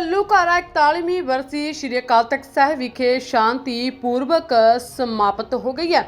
ਘੱਲੂਘਾਰਾ 41ਵੀਂ ਵਰਸੀ ਸ਼੍ਰੀ ਅਕਾਲ ਤਖਤ ਸਾਹਿਬ ਵਿਖੇ ਸ਼ਾਂਤੀ ਪੂਰਵਕ ਸਮਾਪਤ ਹੋ ਗਈ ਹੈ।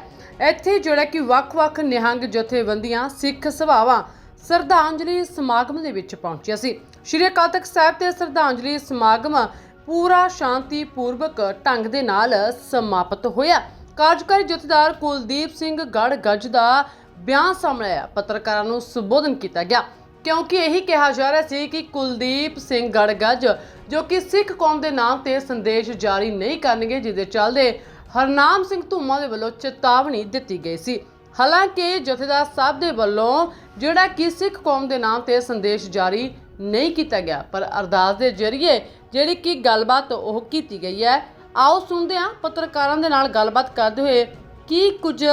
ਇੱਥੇ ਜਿਹੜਾ ਕਿ ਵੱਖ-ਵੱਖ ਨਿਹੰਗ ਜਥੇਬੰਦੀਆਂ, ਸਿੱਖ ਸਭਾਵਾਂ ਸ਼ਰਧਾਂਜਲੀ ਸਮਾਗਮ ਦੇ ਵਿੱਚ ਪਹੁੰਚਿਆ ਸੀ। ਸ਼੍ਰੀ ਅਕਾਲ ਤਖਤ ਸਾਹਿਬ ਤੇ ਸ਼ਰਧਾਂਜਲੀ ਸਮਾਗਮ ਪੂਰਾ ਸ਼ਾਂਤੀ ਪੂਰਵਕ ਢੰਗ ਦੇ ਨਾਲ ਸਮਾਪਤ ਹੋਇਆ। ਕਾਰਜਕਾਰੀ ਜਥੇਦਾਰ ਕੁਲਦੀਪ ਸਿੰਘ ਗੜ ਗੱਜ ਦਾ ਬਿਆਨ ਸਾਹਮਣੇ ਆਇਆ। ਪੱਤਰਕਾਰਾਂ ਨੂੰ ਸੰਬੋਧਨ ਕੀਤਾ ਗਿਆ। ਕਿਉਂਕਿ ਇਹੀ ਕਿਹਾ ਜਾ ਰਿਹਾ ਸੀ ਕਿ ਕੁਲਦੀਪ ਸਿੰਘ ਗੜਗੱਜ, ਜੋ ਕਿ ਸਿੱਖ ਕੌਮ ਦੇ ਨਾਮ ਤੇ ਸੰਦੇਸ਼ ਜਾਰੀ ਨਹੀਂ ਕਰਨਗੇ ਜਿਹਦੇ ਚੱਲਦੇ ਹਰਨਾਮ ਸਿੰਘ ਧੂਮਾ ਦੇ ਵੱਲੋਂ ਚੇਤਾਵਨੀ ਦਿੱਤੀ ਗਈ ਸੀ। ਹਾਲਾਂਕਿ ਜਥੇਦਾਰ ਸਾਹਿਬ ਦੇ ਵੱਲੋਂ ਜਿਹੜਾ ਕਿ ਸਿੱਖ ਕੌਮ ਦੇ ਨਾਮ ਤੇ ਸੰਦੇਸ਼ ਜਾਰੀ ਨਹੀਂ ਕੀਤਾ ਗਿਆ, ਪਰ ਅਰਦਾਸ ਦੇ ਜ਼ਰੀਏ ਜਿਹੜੀ ਕਿ ਗੱਲਬਾਤ ਉਹ ਕੀਤੀ ਗਈ ਹੈ। ਆਓ ਸੁਣਦੇ ਹਾਂ ਪੱਤਰਕਾਰਾਂ ਦੇ ਨਾਲ ਗੱਲਬਾਤ ਕਰਦੇ ਹੋਏ ਕੀ ਕੁਝ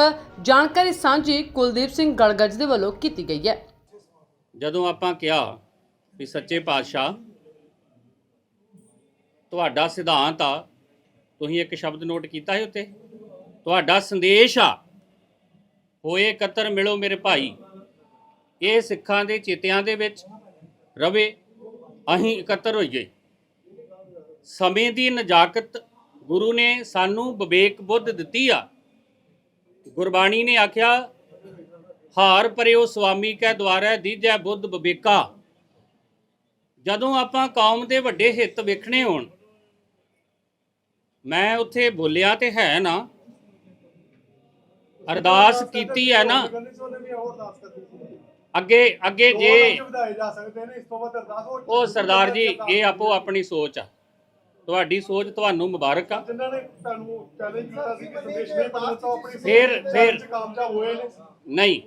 ਜਾਣਕਾਰੀ ਸਾਂਝੀ ਕੁਲਦੀਪ ਸਿੰਘ ਗੜਗੱਜ ਦੇ ਵੱਲੋਂ ਕੀਤੀ ਗਈ ਹੈ। ਜਦੋਂ ਆਪਾਂ ਕਿਹਾ ਵੀ ਸੱਚੇ ਪਾਤਸ਼ਾਹ, ਤੁਹਾਡਾ ਸਿਧਾਂਤ ਆ, ਤੁਸੀਂ ਇੱਕ ਸ਼ਬਦ ਨੋਟ ਕੀਤਾ ਹੈ ਉੱਤੇ ਤੁਹਾਡਾ ਸੰਦੇਸ਼ ਆ, ਹੋਏ ਇਕੱਤਰ ਮਿਲੋ ਮੇਰੇ ਭਾਈ, ਇਹ ਸਿੱਖਾਂ ਦੇ ਚੇਤਿਆਂ ਦੇ ਵਿੱਚ ਰਵੇ, ਅਸੀਂ ਇਕੱਤਰ ਹੋਈਏ। ਸਮੇਂ ਦੀ ਨਜਾਕਤ ਗੁਰੂ ਨੇ ਸਾਨੂੰ ਵਿਵੇਕ ਬੁੱਧ ਦਿੱਤੀ ਆ। ਗੁਰਬਾਣੀ ਨੇ ਆਖਿਆ ਹਾਰ ਪਰਿਓ ਸੁਆਮੀ ਕੈ ਦੁਆਰੈ ਦੀਜੈ ਬੁੱਧ ਵਿਵੇਕਾ ਜਦੋਂ ਆਪਾਂ ਕੌਮ ਦੇ ਵੱਡੇ ਹਿੱਤ ਵੇਖਣੇ ਹੋਣ ਮੈਂ ਉੱਥੇ ਬੋਲਿਆ ਤੇ ਹੈ ਨਾ। ਅਰਦਾਸ ਕੀਤੀ ਹੈ ਨਾ। ਅੱਗੇ ਅੱਗੇ ਜੇ ਉਹ ਸਰਦਾਰ ਜੀ ਇਹ ਆਪੋ ਆਪਣੀ ਸੋਚ ਆ। ਤੁਹਾਡੀ ਸੋਚ ਤੁਹਾਨੂੰ ਮੁਬਾਰਕ ਆ। ਜਿਨ੍ਹਾਂ ਨੇ ਤੁਹਾਨੂੰ ਚੈਲੰਜ ਕੀਤਾ ਸੀ ਕਿ ਸੰਦੇਸ਼ ਨਹੀਂ ਪੜਨਾ ਤਾਂ ਆਪਣੀ ਸੋਚ ਫਿਰ- ਦੇ ਫਿਰ- ਵਿੱਚ ਕਾਮਯਾਬ ਹੋਏ ਨੇ। ਨਹੀਂ।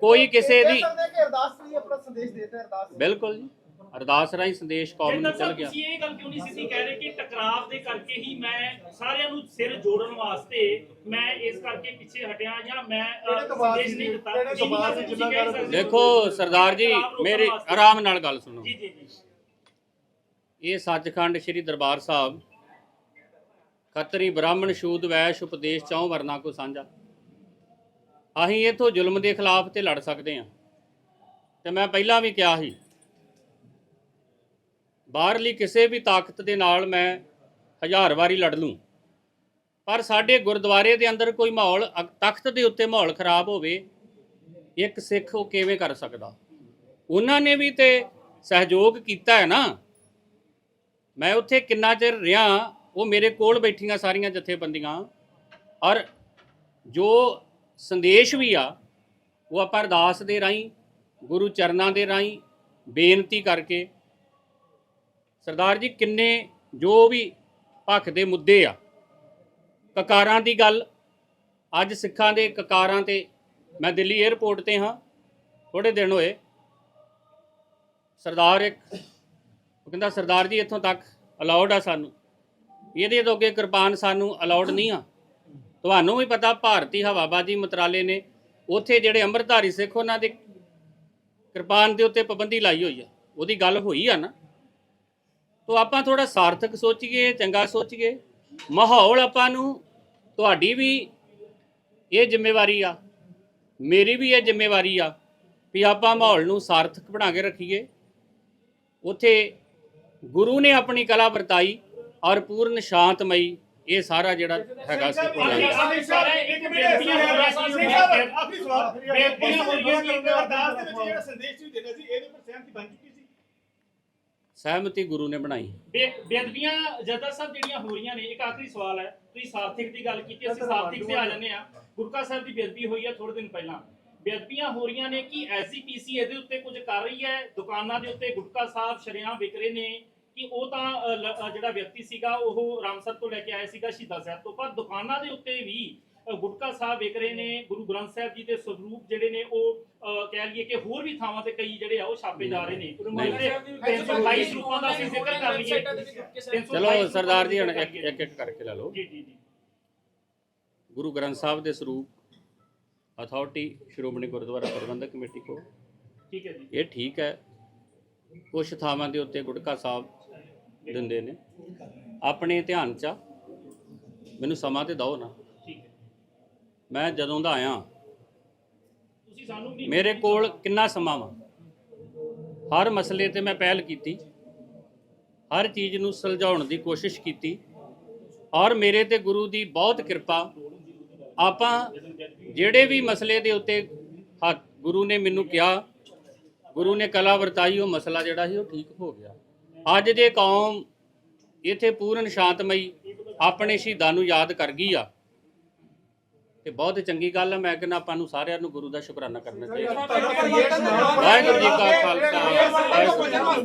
ਕੋਈ ਕਿਸੇ ਦੀ ਅਰਦਾਸ ਲਈ ਆਪਣਾ ਸੰਦੇਸ਼ ਦੇते ਅਰਦਾਸ ਬਿਲਕੁਲ ਜੀ। ਅਰਦਾਸ ਰਾਹੀਂ ਸੰਦੇਸ਼ ਕੌਮ ਨੂੰ ਚੱਲ ਗਿਆ। ਤੁਸੀਂ ਇਹ ਗੱਲ ਕਿਉਂ ਨਹੀਂ ਸਿੱਧੀ ਕਹਿ ਰਹੇ ਕਿ ਟਕਰਾਵ ਦੇ ਕਰਕੇ ਹੀ ਮੈਂ ਸਾਰਿਆਂ ਨੂੰ ਸਿਰ ਜੋੜਨ ਵਾਸਤੇ ਮੈਂ ਇਸ ਕਰਕੇ ਪਿੱਛੇ ਹਟਿਆ ਜਾਂ ਮੈਂ ਅ, ਕਿਹੜੇ ਦਬਾਅ ਸੰਦੇਸ਼ ਸੀ ਨਹੀਂ ਦਿੱਤਾ? ਕਿਹੜੇ ਜਿੰਨੀ ਦਬਾਅ ਗੱਲ ਸੀ ਤੁਸੀਂ ਜਿੰਨਾ ਕਹਿ ਗੱਲ ਸਕਦੇ ਹੋ। ਦੇਖੋ ਸਰਦਾਰ ਜੀ ਮੇਰੀ। ਆਰਾਮ ਨਾਲ ਗੱਲ ਸੁਣੋ। ਜੀ ਜੀ ਜੀ। ਇਹ ਸੱਚਖੰਡ ਸ੍ਰੀ ਦਰਬਾਰ ਸਾਹਿਬ, ਖੱਤਰੀ ਬ੍ਰਾਹਮਣ ਸ਼ੂਦ ਵੈਸ਼ ਉਪਦੇਸ਼ ਚੌਂ ਵਰਨਾ ਕੋ ਸਾਂਝਾ। ਅਸੀਂ ਇਥੋਂ ਜ਼ੁਲਮ ਦੇ ਖਿਲਾਫ ਤੇ ਲੜ ਸਕਦੇ ਹਾਂ। ਤੇ ਮੈਂ ਪਹਿਲਾਂ ਵੀ ਕਿਹਾ ਸੀ, ਬਾਹਰਲੀ ਕਿਸੇ ਵੀ ਤਾਕਤ ਦੇ ਨਾਲ ਮੈਂ ਹਜ਼ਾਰ ਵਾਰੀ ਲੜ ਲੂੰ, ਪਰ ਸਾਡੇ ਗੁਰਦੁਆਰੇ ਦੇ ਅੰਦਰ ਕੋਈ ਮਾਹੌਲ ਅ- ਤਖਤ ਦੇ ਉੱਤੇ ਮਾਹੌਲ ਖਰਾਬ ਹੋਵੇ, ਇੱਕ ਸਿੱਖ ਉਹ ਕਿਵੇਂ ਕਰ ਸਕਦਾ? ਉਹਨਾਂ ਨੇ ਵੀ ਤੇ ਸਹਿਯੋਗ ਕੀਤਾ ਹੈ ਨਾ। ਮੈਂ ਉੱਥੇ ਕਿੰਨਾ ਚਿਰ ਰਿਹਾ, ਉਹ ਮੇਰੇ ਕੋਲ ਬੈਠੀਆਂ ਸਾਰੀਆਂ ਜਥੇਬੰਦੀਆਂ। ਔਰ ਜੋ ਸੰਦੇਸ਼ ਵੀ ਆ, ਉਹ ਆਪਾਂ ਅਰਦਾਸ ਦੇ ਰਾਹੀਂ, ਗੁਰੂ ਚਰਨਾਂ ਦੇ ਰਾਹੀਂ ਬੇਨਤੀ ਕਰਕੇ, ਸਰਦਾਰ ਜੀ ਕਿੰਨੇ ਜੋ ਵੀ ਭੱਖ ਦੇ ਮੁੱਦੇ ਆ, ਕਕਾਰਾਂ ਦੀ ਗੱਲ, ਅੱਜ ਸਿੱਖਾਂ ਦੇ ਕਕਾਰਾਂ ਤੇ ਮੈਂ ਦਿੱਲੀ 에ਅਰਪੋਰਟ ਤੇ ਹਾਂ ਥੋੜੇ ਦਿਨ ਹੋਏ, ਸਰਦਾਰ ਇੱਕ ਉਹ ਕਹਿੰਦਾ, ਸਰਦਾਰ ਜੀ, ਇੱਥੋਂ ਤੱਕ ਅਲਾਉਡ ਆ ਸਾਨੂੰ। ਇਹਦੇ ਤੋਂ ਅੱਗੇ ਕਿਰਪਾਨ ਸਾਨੂੰ ਅਲਾਉਡ ਨਹੀਂ ਆ। ਤੁਹਾਨੂੰ ਵੀ ਪਤਾ, ਭਾਰਤੀ ਹਵਾਬਾਜ਼ੀ ਮੰਤਰਾਲੇ ਨੇ ਉੱਥੇ ਜਿਹੜੇ ਅੰਮ੍ਰਿਤਧਾਰੀ ਸਿੱਖ, ਉਹਨਾਂ ਦੇ ਕਿਰਪਾਨ ਦੇ ਉੱਤੇ ਪਾਬੰਦੀ ਲਾਈ ਹੋਈ ਆ। ਉਹਦੀ ਗੱਲ ਹੋਈ ਆ ਨਾ। ਤੋ ਆਪਾਂ ਥੋੜਾ ਸਾਰਥਕ ਸੋਚੀਏ, ਚੰਗਾ ਸੋਚੀਏ। ਮਾਹੌਲ ਆਪਾਂ ਨੂੰ ਤੁਹਾਡੀ ਵੀ ਇਹ ਜ਼ਿੰਮੇਵਾਰੀ ਆ। ਮੇਰੀ ਵੀ ਇਹ ਜ਼ਿੰਮੇਵਾਰੀ ਆ ਵੀ ਆਪਾਂ ਮਾਹੌਲ ਨੂੰ ਸਾਰਥਕ ਬਣਾ ਕੇ ਰੱਖੀਏ। ਉੱਥੇ ਗੁਰੂ ਨੇ ਆਪਣੀ ਕਲਾ ਵਰਤਾਈ ਔਰ ਪੂਰਨ ਸ਼ਾਂਤਮਈ ਇਹ ਸਾਰਾ ਜਿਹੜਾ ਹੈਗਾ ਸੀ ਸਹਿਮਤੀ ਬਣ ਚੁੱਕੀ ਸੀ? ਸਹਿਮਤੀ ਗੁਰੂ ਨੇ ਬਣਾਈ। ਬੇ- ਬੇਅਦਬੀਆਂ ਜੱਦਾ ਸਾਹਿਬ ਜਿਹੜੀਆਂ ਹੋ ਰਹੀਆਂ ਨੇ ਇੱਕ ਆਖਰੀ ਸਵਾਲ ਹੈ। ਤੁਸੀਂ ਸਾਰਥਿਕ ਦੀ ਗੱਲ ਕੀਤੀ ਅਸੀਂ ਸਾਰਥਿਕ ਤੇ ਆ ਜਾਂਦੇ ਆ ਗੁਰਕਾ ਸਾਹਿਬ ਦੀ ਬੇਅਦਬੀ ਹੋਈ ਹੈ ਥੋੜੇ ਦਿਨ ਪਹਿਲਾਂ। ਬੇਅਦਬੀਆਂ ਹੋ ਰਹੀਆਂ ਨੇ ਕਿ ਐਸਜੀਪੀਸੀ ਇਹਦੇ ਉੱਤੇ ਕੁਝ ਕਰ ਰਹੀ ਹੈ? ਦੁਕਾਨਾਂ ਦੇ ਉੱਤੇ ਗੁਟਕਾ ਸਾਹਿਬ ਸ਼ਰੇਆਮ ਵਿਕ ਰਹੇ ਨੇ। ਕਿ ਉਹ ਤਾਂ ਜਿਹੜਾ ਵਿਅਕਤੀ ਸੀਗਾ ਉਹ ਰਾਮਸਰ ਤੋਂ ਲੈ ਕੇ ਆਇਆ ਸੀਗਾ ਸ਼ਹੀਦਾਂ ਸਾਹਿਬ ਤੋਂ। ਪਰ ਦੁਕਾਨਾਂ ਦੇ ਉੱਤੇ ਵੀ ਗੁਟਕਾ ਸਾਹਿਬ ਵਿਕ ਰਹੇ ਨੇ ਗੁਰੂ ਗ੍ਰੰਥ ਸਾਹਿਬ ਜੀ ਦੇ ਸਰੂਪ ਜਿਹੜੇ ਨੇ ਉਹ ਕਹਿ ਲਈਏ ਕਿ ਹੋਰ ਵੀ ਥਾਵਾਂ ਤੇ ਕਈ ਜਿਹੜੇ ਆ ਉਹ ਛਾਪੇ ਜਾ ਰਹੇ ਨੇ। ਨਹੀਂ। 322 ਸਰੂਪਾਂ ਦਾ ਅਸੀਂ ਜ਼ਿਕਰ ਕਰ ਲਈਏ। ਚਲੋ ਸਰਦਾਰ ਜੀ ਹੁਣ ਇੱਕ ਇੱਕ ਇੱਕ ਕਰਕੇ ਲੈ ਲਓ। ਜੀ ਜੀ ਜੀ। ਗੁਰੂ ਗ੍ਰੰਥ ਸਾਹਿਬ ਦੇ ਸਰੂਪ ਅਥਾਰਟੀ ਸ਼੍ਰੋਮਣੀ ਗੁਰਦੁਆਰਾ ਪ੍ਰਬੰਧਕ ਕਮੇਟੀ ਕੋ ਠੀਕ ਹੈ ਜੀ। ਇਹ ਠੀਕ ਹੈ। ਕੁਝ ਥਾਵਾਂ ਦੇ ਉੱਤੇ ਗੁਟਕਾ ਸਾਹਿਬ ਦਿੰਦੇ ਨੇ। ਆਪਣੇ ਧਿਆਨ ਚ ਆ। ਮੈਨੂੰ ਸਮਾਂ ਤੇ ਦਿਓ ਨਾ। ਠੀਕ ਹੈ। ਮੈਂ ਜਦੋਂ ਦਾ ਆਇਆ ਤੁਸੀਂ ਸਾਨੂੰ ਵੀ ਮੇਰੇ ਕੋਲ ਕਿੰਨਾ ਸਮਾਂ ਵਾ? ਹਰ ਮਸਲੇ ਤੇ ਮੈਂ ਪਹਿਲ ਕੀਤੀ। ਹਰ ਚੀਜ਼ ਨੂੰ ਸੁਲਝਾਉਣ ਦੀ ਕੋਸ਼ਿਸ਼ ਕੀਤੀ। ਔਰ ਮੇਰੇ ਤੇ ਗੁਰੂ ਦੀ ਬਹੁਤ ਕਿਰਪਾ। ਆਪਾਂ ਜਿਹੜੇ ਵੀ ਮਸਲੇ ਦੇ ਉੱਤੇ ਹੱਥ ਗੁਰੂ ਨੇ ਮੈਨੂੰ ਕਿਹਾ। ਗੁਰੂ ਨੇ ਕਲਾ ਵਰਤਾਈ ਉਹ ਮਸਲਾ ਜਿਹੜਾ ਸੀ ਉਹ ਠੀਕ ਹੋ ਗਿਆ। ਅੱਜ ਜੇ ਕੌਮ ਇੱਥੇ ਪੂਰਨ ਸ਼ਾਂਤਮਈ ਆਪਣੇ ਸ਼ਹੀਦਾਂ ਨੂੰ ਯਾਦ ਕਰ ਗਈ ਆ ਤੇ ਬਹੁਤ ਚੰਗੀ ਗੱਲ ਆ ਮੈਂ ਕਹਿੰਦਾ ਆਪਾਂ ਨੂੰ ਸਾਰਿਆਂ ਨੂੰ ਗੁਰੂ ਦਾ ਸ਼ੁਕਰਾਨਾ ਕਰਨਾ ਚਾਹੀਦਾ ਵਾਹਿਗੁਰੂ ਜੀ ਕਾ ਖਾਲਸਾ ਵਾਹਿਗੁਰੂ ਜੀ ਕੀ ਫਤਿਹ।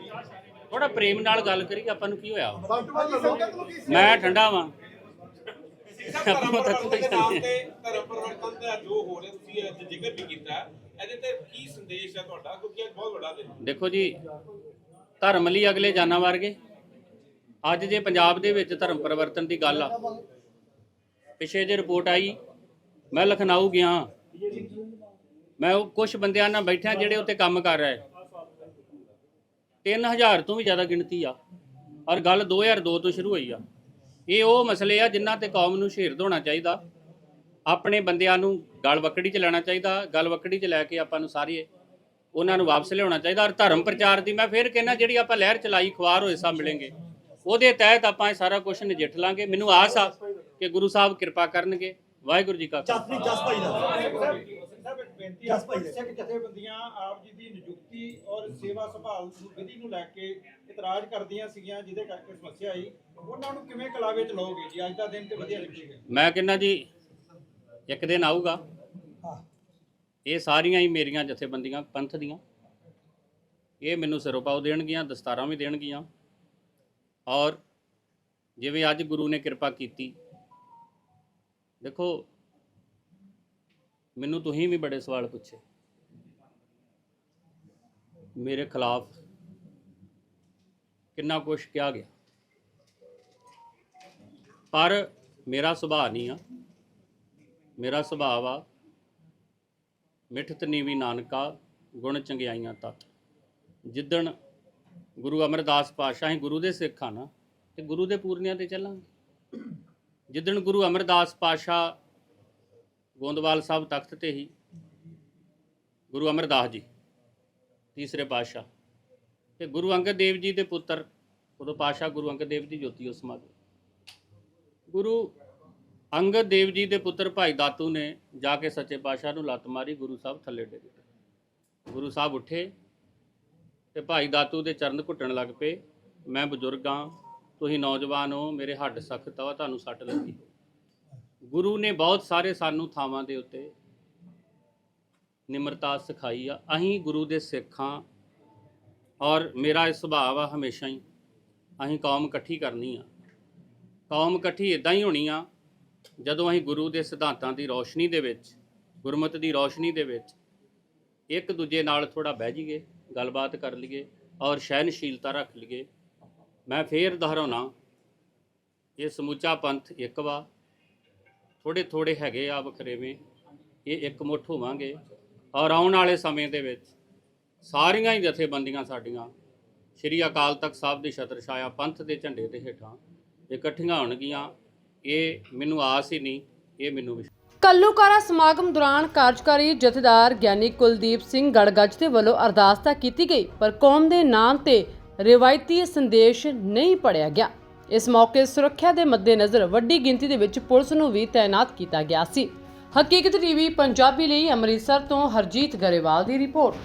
ਥੋੜਾ ਪ੍ਰੇਮ ਨਾਲ ਗੱਲ ਕਰੀ ਆਪਾਂ ਨੂੰ ਕੀ ਹੋਇਆ? ਮੈਂ ਠੰਡਾ ਵਾਂ। ਧਰਮ ਪਰਿਵਰਤਨ ਦੇ ਨਾਮ ਤੇ ਧਰਮ ਪਰਿਵਰਤਨ ਦਾ ਜੋ ਹੋ ਰਿਹਾ ਤੁਸੀਂ ਅੱਜ ਜ਼ਿਕਰ ਵੀ ਕੀਤਾ। ਹੈ, ਇਹਦੇ ਤੇ ਕੀ ਸੰਦੇਸ਼ ਹੈ ਤੁਹਾਡਾ? ਕਿਉਂਕਿ ਇਹ ਬਹੁਤ ਵੱਡਾ ਦਿਨ ਹੈ। ਦੇਖੋ ਜੀ ਧਰਮ ਲਈ ਅਗਲੇ ਜਾਨਾਂ ਵਰਗੇ। ਅੱਜ ਜੇ ਪੰਜਾਬ ਦੇ ਵਿੱਚ ਧਰਮ ਪਰਿਵਰਤਨ ਦੀ ਗੱਲ ਆ। ਪਿਛੇ ਜੇ ਰਿਪੋਰਟ ਆਈ ਮੈਂ ਲਖਨਊ ਗਿਆ। ਮੈਂ ਉਹ ਕੁਝ ਬੰਦਿਆਂ ਨਾਲ ਬੈਠਾ ਜਿਹੜੇ ਉੱਤੇ ਕੰਮ ਕਰ ਰਹੇ। 3000 ਤੋਂ ਵੀ ਜ਼ਿਆਦਾ ਗਿਣਤੀ ਆ। ਔਰ ਗੱਲ 2002 ਤੋਂ ਸ਼ੁਰੂ ਹੋਈ ਆ। ਇਹ ਉਹ ਮਸਲੇ ਆ ਜਿਨ੍ਹਾਂ ਤੇ ਕੌਮ ਨੂੰ ਸ਼ੇਰ ਹੋਣਾ ਚਾਹੀਦਾ। ਆਪਣੇ ਬੰਦਿਆਂ ਨੂੰ ਗਲ ਵਕੜੀ ਚ ਲੈਣਾ ਚਾਹੀਦਾ। ਗਲ ਵਕੜੀ ਚ ਲੈ ਕੇ ਆਪਾਂ ਨੂੰ ਸਾਰੇ ਉਹਨਾਂ ਨੂੰ ਵਾਪਸ ਲਿਆਉਣਾ ਚਾਹੀਦਾ। ਔਰ ਧਰਮ ਪ੍ਰਚਾਰ ਦੀ ਮੈਂ ਫਿਰ ਕਹਿੰਦਾ ਜਿਹੜੀ ਆਪਾਂ ਲਹਿਰ ਚਲਾਈ ਖੁਆਰ ਹੋਏ ਸਭ ਮਿਲेंगे ਉਹਦੇ ਤਹਿਤ ਆਪਾਂ ਇਹ ਸਾਰਾ ਕੁਝ ਨਜਿੱਠ ਲਾਂਗੇ। ਮੈਨੂੰ ਆਸ ਆ ਕਿ ਗੁਰੂ ਸਾਹਿਬ ਕਿਰਪਾ ਕਰਨਗੇ। ਵਾਹਿਗੁਰੂ ਜੀ ਕਾ ਖਾਲਸਾ ਸਾਹਿਬ ਇੱਕ ਬੇਨਤੀ ਹੈ ਸਿੱਖ ਜਥੇਬੰਦੀਆਂ ਆਪ ਜੀ ਦੀ ਨਿਯੁਕਤੀ ਔਰ ਸੇਵਾ ਸੰਭਾਲ ਨੂੰ ਵਿਧੀ ਨੂੰ ਲੈ ਕੇ ਇਤਰਾਜ਼ ਕਰਦੀਆਂ ਸੀਗੀਆਂ ਜਿਹਦੇ ਕਰਕੇ ਸਮੱਸਿਆ ਆਈ। ਉਹਨਾਂ ਨੂੰ ਕਿਵੇਂ ਕਲਾਵੇ ਚ ਲਓਗੇ ਜੀ? ਅੱਜ ਦਾ ਦਿਨ ਤੇ ਵਧੀਆ ਲੱਗੇਗਾ। ਮੈਂ ਕਹਿੰਦਾ ਜੀ ਇੱਕ ਦਿਨ ਆਊਗਾ। ਇਹ ਸਾਰੀਆਂ ਹੀ ਮੇਰੀਆਂ ਜਥੇਬੰਦੀਆਂ ਪੰਥ ਦੀਆਂ। ਇਹ ਮੈਨੂੰ ਸਿਰੋਪਾਉ ਦੇਣਗੀਆਂ ਦਸਤਾਰਾਂ ਵੀ ਦੇਣਗੀਆਂ। ਔਰ ਜਿਵੇਂ ਅੱਜ ਗੁਰੂ ਨੇ ਕਿਰਪਾ ਕੀਤੀ ਦੇਖੋ, ਮੈਨੂੰ ਤੁਸੀਂ ਵੀ ਬੜੇ ਸਵਾਲ ਪੁੱਛੇ। ਮੇਰੇ ਖਿਲਾਫ ਕਿੰਨਾ ਕੁਝ ਕਿਹਾ ਗਿਆ। ਪਰ ਮੇਰਾ ਸੁਭਾਅ ਨਹੀਂ ਆ। ਮੇਰਾ ਸੁਭਾਅ ਆ ਮਿਠਤ ਨੀਵੀ ਨਾਨਕਾ ਗੁਣ ਚੰਗਿਆਈਆਂ ਤਤ। ਜਿੱਦਣ ਗੁਰੂ ਅਮਰਦਾਸ ਪਾਤਸ਼ਾਹ ਹੀ ਗੁਰੂ ਦੇ ਸਿੱਖ ਆ ਨਾ ਤੇ ਗੁਰੂ ਦੇ ਪੂਰਨਿਆਂ ਤੇ ਚੱਲਾਂਗੇ। ਜਿੱਦਣ ਗੁਰੂ ਅਮਰਦਾਸ ਪਾਤਸ਼ਾਹ ਗੋਂਦਵਾਲ ਸਾਹਿਬ ਤਖਤ ਤੇ ਹੀ ਗੁਰੂ ਅਮਰਦਾਸ ਜੀ, ਤੀਸਰੇ ਪਾਤਸ਼ਾਹ ਤੇ ਗੁਰੂ ਅੰਗਦ ਦੇਵ ਜੀ ਦੇ ਪੁੱਤਰ, ਉਦੋਂ ਪਾਤਸ਼ਾਹ ਗੁਰੂ ਅੰਗਦ ਦੇਵ ਜੀ ਜੋਤੀ ਉਸ ਸਮਾਗਮ ਗੁਰੂ ਅੰਗਦ ਦੇਵ ਜੀ ਦੇ ਪੁੱਤਰ ਭਾਈ ਦਾਤੂ ਨੇ ਜਾ ਕੇ ਸੱਚੇ ਪਾਤਸ਼ਾਹ ਨੂੰ ਲੱਤ ਮਾਰੀ, ਗੁਰੂ ਸਾਹਿਬ ਥੱਲੇ ਡਿੱਗ ਗਏ ਗੁਰੂ ਸਾਹਿਬ ਉੱਠੇ ਤੇ ਭਾਈ ਦਾਤੂ ਦੇ ਚਰਨ ਘੁੱਟਣ ਲੱਗ ਪਏ, ਮੈਂ ਬਜ਼ੁਰਗ ਹਾਂ ਤੁਸੀਂ ਨੌਜਵਾਨ ਹੋ, ਮੇਰੇ ਹੱਡ ਸਖਤ ਆ ਤੁਹਾਨੂੰ ਸੱਟ ਲੱਗੀ ਗੁਰੂ ਨੇ ਬਹੁਤ ਸਾਰੇ ਸਾਨੂੰ ਥਾਵਾਂ ਦੇ ਉੱਤੇ ਨਿਮਰਤਾ ਸਿਖਾਈ ਆ। ਅਸੀਂ ਗੁਰੂ ਦੇ ਸਿੱਖਾਂ ਔਰ ਮੇਰਾ ਇਹ ਸੁਭਾਅ ਆ ਹਮੇਸ਼ਾ ਹੀ। ਅਸੀਂ ਕੌਮ ਇਕੱਠੀ ਕਰਨੀ ਆ। ਕੌਮ ਇਕੱਠੀ ਇਦਾਂ ਹੀ ਹੋਣੀ ਆ, ਜਦੋਂ ਅਸੀਂ ਗੁਰੂ ਦੇ ਸਿਧਾਂਤਾਂ ਦੀ ਰੌਸ਼ਨੀ ਦੇ ਵਿੱਚ, ਗੁਰਮਤਿ ਦੀ ਰੌਸ਼ਨੀ ਦੇ ਵਿੱਚ ਇੱਕ ਦੂਜੇ ਨਾਲ ਥੋੜਾ ਬਹਿ ਜਾਈਏ, ਗੱਲਬਾਤ ਕਰ ਲਈਏ ਔਰ ਸਹਿਨਸ਼ੀਲਤਾ ਰੱਖ ਲਈਏ। ਮੈਂ ਫੇਰ ਦੁਹਰਾਉਣਾ। ਇਹ ਸਮੁੱਚਾ ਪੰਥ ਇੱਕ ਵਾ। ਥੋੜੇ ਥੋੜੇ ਹੈਗੇ ਆ ਵਖਰੇਵੇਂ ਇਹ ਇੱਕ ਮੁੱਠ ਹੋਵਾਂਗੇ। ਔਰ ਆਉਣ ਵਾਲੇ ਸਮੇਂ ਦੇ ਵਿੱਚ ਸਾਰੀਆਂ ਹੀ ਜਥੇਬੰਦੀਆਂ ਸਾਡੀਆਂ ਸ਼੍ਰੀ ਅਕਾਲ ਤਖਤ ਸਾਹਿਬ ਦੀ ਛਤਰ ਛਾਇਆ ਪੰਥ ਦੇ ਝੰਡੇ ਦੇ ਹੇਠਾਂ ਇਕੱਠੀਆਂ ਹੋਣਗੀਆਂ। ਇਹ ਮੈਨੂੰ ਆਸ ਹੀ ਨਹੀਂ, ਇਹ ਮੈਨੂੰ ਵਿਸ਼ਵਾਸ ਕੱਲੂਕਾਰਾ ਸਮਾਗਮ ਦੌਰਾਨ ਕਾਰਜਕਾਰੀ ਜਥੇਦਾਰ ਗਿਆਨੀ ਕੁਲਦੀਪ ਸਿੰਘ ਗੜਗੱਜ ਦੇ ਵੱਲੋਂ ਅਰਦਾਸ ਤਾਂ ਕੀਤੀ ਗਈ, ਪਰ ਕੌਮ ਦੇ ਨਾਮ ਤੇ ਰਿਵਾਇਤੀ ਸੰਦੇਸ਼ ਨਹੀਂ ਪੜਿਆ ਗਿਆ। ਇਸ ਮੌਕੇ ਸੁਰੱਖਿਆ ਦੇ ਮੱਦੇਨਜ਼ਰ ਵੱਡੀ ਗਿਣਤੀ ਦੇ ਵਿੱਚ ਪੁਲਿਸ ਨੂੰ ਵੀ ਤਾਇਨਾਤ ਕੀਤਾ ਗਿਆ ਸੀ। ਹਕੀਕਤ ਟੀਵੀ, ਪੰਜਾਬੀ ਲਈ ਅੰਮ੍ਰਿਤਸਰ ਤੋਂ ਹਰਜੀਤ ਗਰੇਵਾਲ ਦੀ ਰਿਪੋਰਟ।